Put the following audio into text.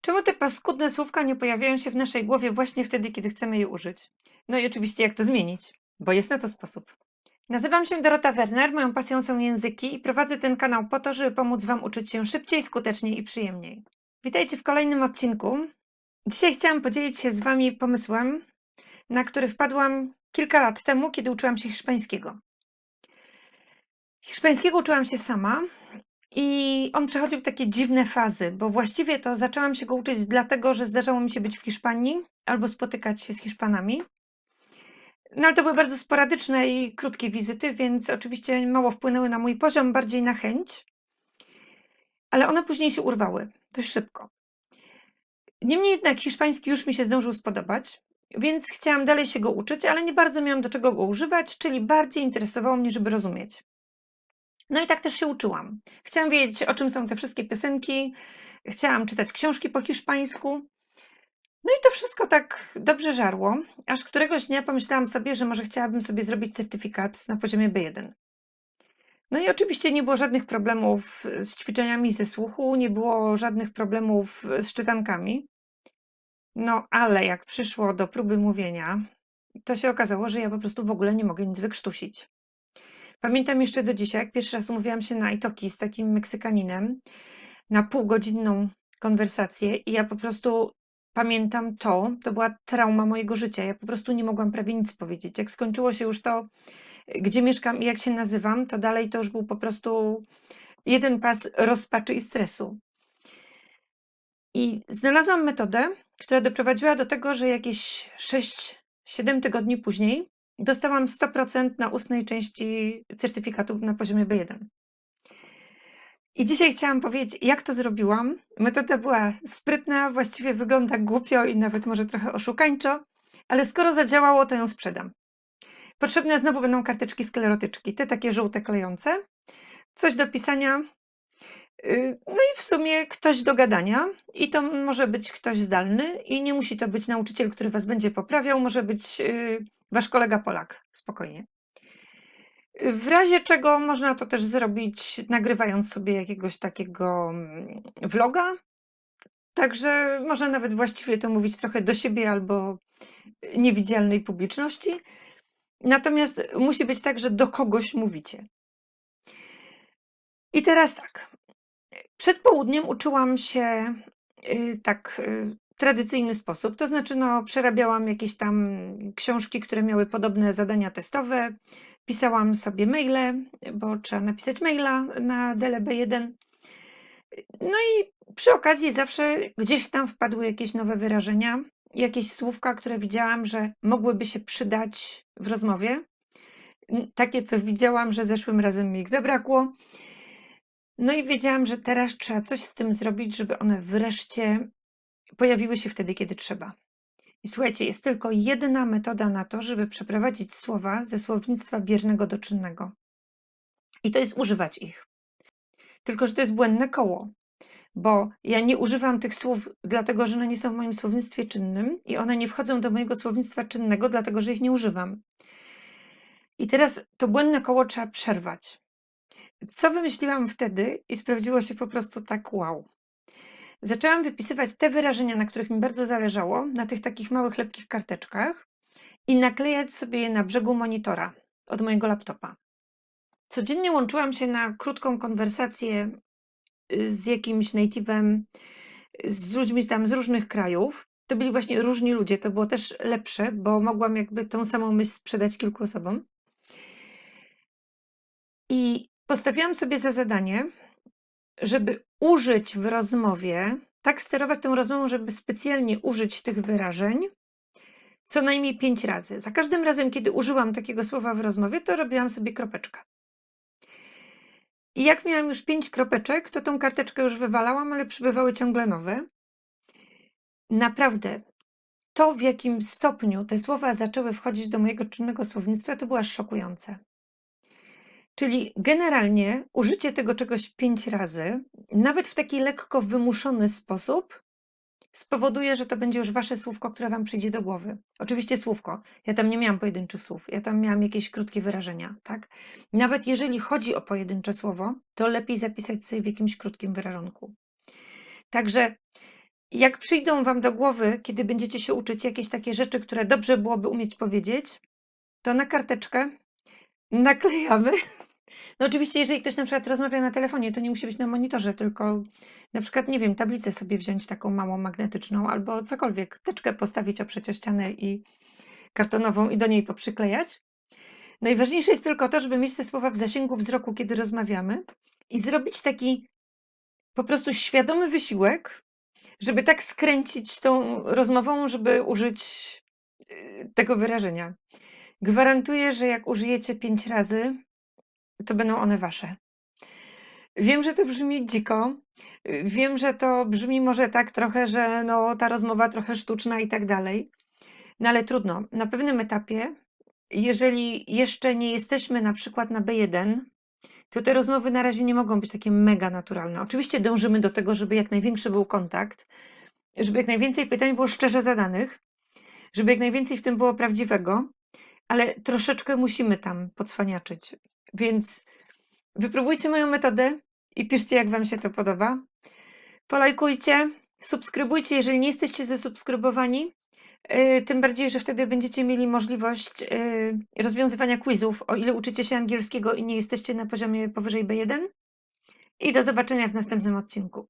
Czemu te paskudne słówka nie pojawiają się w naszej głowie właśnie wtedy, kiedy chcemy je użyć? No i oczywiście jak to zmienić, bo jest na to sposób. Nazywam się Dorota Werner, moją pasją są języki i prowadzę ten kanał po to, żeby pomóc Wam uczyć się szybciej, skuteczniej i przyjemniej. Witajcie w kolejnym odcinku. Dzisiaj chciałam podzielić się z Wami pomysłem, na który wpadłam kilka lat temu, kiedy uczyłam się hiszpańskiego. Hiszpańskiego uczyłam się sama i on przechodził takie dziwne fazy, bo właściwie to zaczęłam się go uczyć dlatego, że zdarzało mi się być w Hiszpanii albo spotykać się z Hiszpanami. No ale to były bardzo sporadyczne i krótkie wizyty, więc oczywiście mało wpłynęły na mój poziom, bardziej na chęć. Ale one później się urwały dość szybko. Niemniej jednak hiszpański już mi się zdążył spodobać, więc chciałam dalej się go uczyć, ale nie bardzo miałam do czego go używać, czyli bardziej interesowało mnie, żeby rozumieć. No i tak też się uczyłam. Chciałam wiedzieć, o czym są te wszystkie piosenki, chciałam czytać książki po hiszpańsku. No i to wszystko tak dobrze żarło, aż któregoś dnia pomyślałam sobie, że może chciałabym sobie zrobić certyfikat na poziomie B1. No i oczywiście nie było żadnych problemów z ćwiczeniami ze słuchu, nie było żadnych problemów z czytankami. No ale jak przyszło do próby mówienia, to się okazało, że ja po prostu w ogóle nie mogę nic wykrztusić. Pamiętam jeszcze do dzisiaj, jak pierwszy raz umówiłam się na Itoki z takim Meksykaninem na półgodzinną konwersację i ja po prostu pamiętam to, to była trauma mojego życia. Ja po prostu nie mogłam prawie nic powiedzieć. Jak skończyło się już to, gdzie mieszkam i jak się nazywam, to dalej to już był po prostu jeden pas rozpaczy i stresu. I znalazłam metodę, która doprowadziła do tego, że jakieś 6-7 tygodni później dostałam 100% na ustnej części certyfikatu na poziomie B1. I dzisiaj chciałam powiedzieć, jak to zrobiłam. Metoda była sprytna, właściwie wygląda głupio i nawet może trochę oszukańczo, ale skoro zadziałało, to ją sprzedam. Potrzebne znowu będą karteczki sklerotyczki, te takie żółte klejące, coś do pisania, yy, no i w sumie ktoś do gadania. I to może być ktoś zdalny i nie musi to być nauczyciel, który was będzie poprawiał, może być yy, wasz kolega Polak, spokojnie. W razie czego można to też zrobić, nagrywając sobie jakiegoś takiego mm, vloga. Także można nawet właściwie to mówić trochę do siebie albo niewidzialnej publiczności. Natomiast musi być tak, że do kogoś mówicie. I teraz tak. Przed południem uczyłam się y, tak y, tradycyjny sposób, to znaczy no, przerabiałam jakieś tam książki, które miały podobne zadania testowe, pisałam sobie maile, bo trzeba napisać maila na DLB1. No i przy okazji zawsze gdzieś tam wpadły jakieś nowe wyrażenia, jakieś słówka, które widziałam, że mogłyby się przydać w rozmowie. Takie, co widziałam, że zeszłym razem mi ich zabrakło. No i wiedziałam, że teraz trzeba coś z tym zrobić, żeby one wreszcie pojawiły się wtedy, kiedy trzeba. I słuchajcie, jest tylko jedna metoda na to, żeby przeprowadzić słowa ze słownictwa biernego do czynnego. I to jest używać ich. Tylko, że to jest błędne koło, bo ja nie używam tych słów, dlatego że one nie są w moim słownictwie czynnym i one nie wchodzą do mojego słownictwa czynnego, dlatego że ich nie używam. I teraz to błędne koło trzeba przerwać. Co wymyśliłam wtedy i sprawdziło się po prostu tak wow. Zaczęłam wypisywać te wyrażenia, na których mi bardzo zależało, na tych takich małych, lepkich karteczkach i naklejać sobie je na brzegu monitora od mojego laptopa. Codziennie łączyłam się na krótką konwersację y, z jakimś native'em, z ludźmi tam z różnych krajów. To byli właśnie różni ludzie, to było też lepsze, bo mogłam jakby tą samą myśl sprzedać kilku osobom. I postawiłam sobie za zadanie, żeby użyć w rozmowie, tak sterować tą rozmową, żeby specjalnie użyć tych wyrażeń co najmniej pięć razy. Za każdym razem, kiedy użyłam takiego słowa w rozmowie, to robiłam sobie kropeczkę. I jak miałam już pięć kropeczek, to tą karteczkę już wywalałam, ale przybywały ciągle nowe. Naprawdę, to w jakim stopniu te słowa zaczęły wchodzić do mojego czynnego słownictwa, to było aż szokujące. Czyli generalnie użycie tego czegoś pięć razy, nawet w taki lekko wymuszony sposób, spowoduje, że to będzie już wasze słówko, które wam przyjdzie do głowy. Oczywiście słówko. Ja tam nie miałam pojedynczych słów, ja tam miałam jakieś krótkie wyrażenia, tak? Nawet jeżeli chodzi o pojedyncze słowo, to lepiej zapisać sobie w jakimś krótkim wyrażonku. Także Jak przyjdą Wam do głowy, kiedy będziecie się uczyć jakieś takie rzeczy, które dobrze byłoby umieć powiedzieć, to na karteczkę naklejamy. No oczywiście, jeżeli ktoś na przykład rozmawia na telefonie, to nie musi być na monitorze, tylko na przykład, nie wiem, tablicę sobie wziąć taką małą magnetyczną albo cokolwiek, teczkę postawić oprzeć o ścianę i kartonową i do niej poprzyklejać. Najważniejsze jest tylko to, żeby mieć te słowa w zasięgu wzroku, kiedy rozmawiamy i zrobić taki po prostu świadomy wysiłek, żeby tak skręcić tą rozmową, żeby użyć y, tego wyrażenia. Gwarantuję, że jak użyjecie pięć razy, to będą one wasze. Wiem, że to brzmi dziko. Wiem, że to brzmi może tak trochę, że no, ta rozmowa trochę sztuczna i tak dalej. No ale trudno. Na pewnym etapie, jeżeli jeszcze nie jesteśmy na przykład na B1, to te rozmowy na razie nie mogą być takie mega naturalne. Oczywiście dążymy do tego, żeby jak największy był kontakt, żeby jak najwięcej pytań było szczerze zadanych, żeby jak najwięcej w tym było prawdziwego, ale troszeczkę musimy tam podswaniaczyć. Więc wypróbujcie moją metodę i piszcie, jak Wam się to podoba. Polajkujcie, subskrybujcie, jeżeli nie jesteście zasubskrybowani. Yy, Tym bardziej, że wtedy będziecie mieli możliwość yy, rozwiązywania quizów, o ile uczycie się angielskiego i nie jesteście na poziomie powyżej B1. I do zobaczenia w następnym odcinku.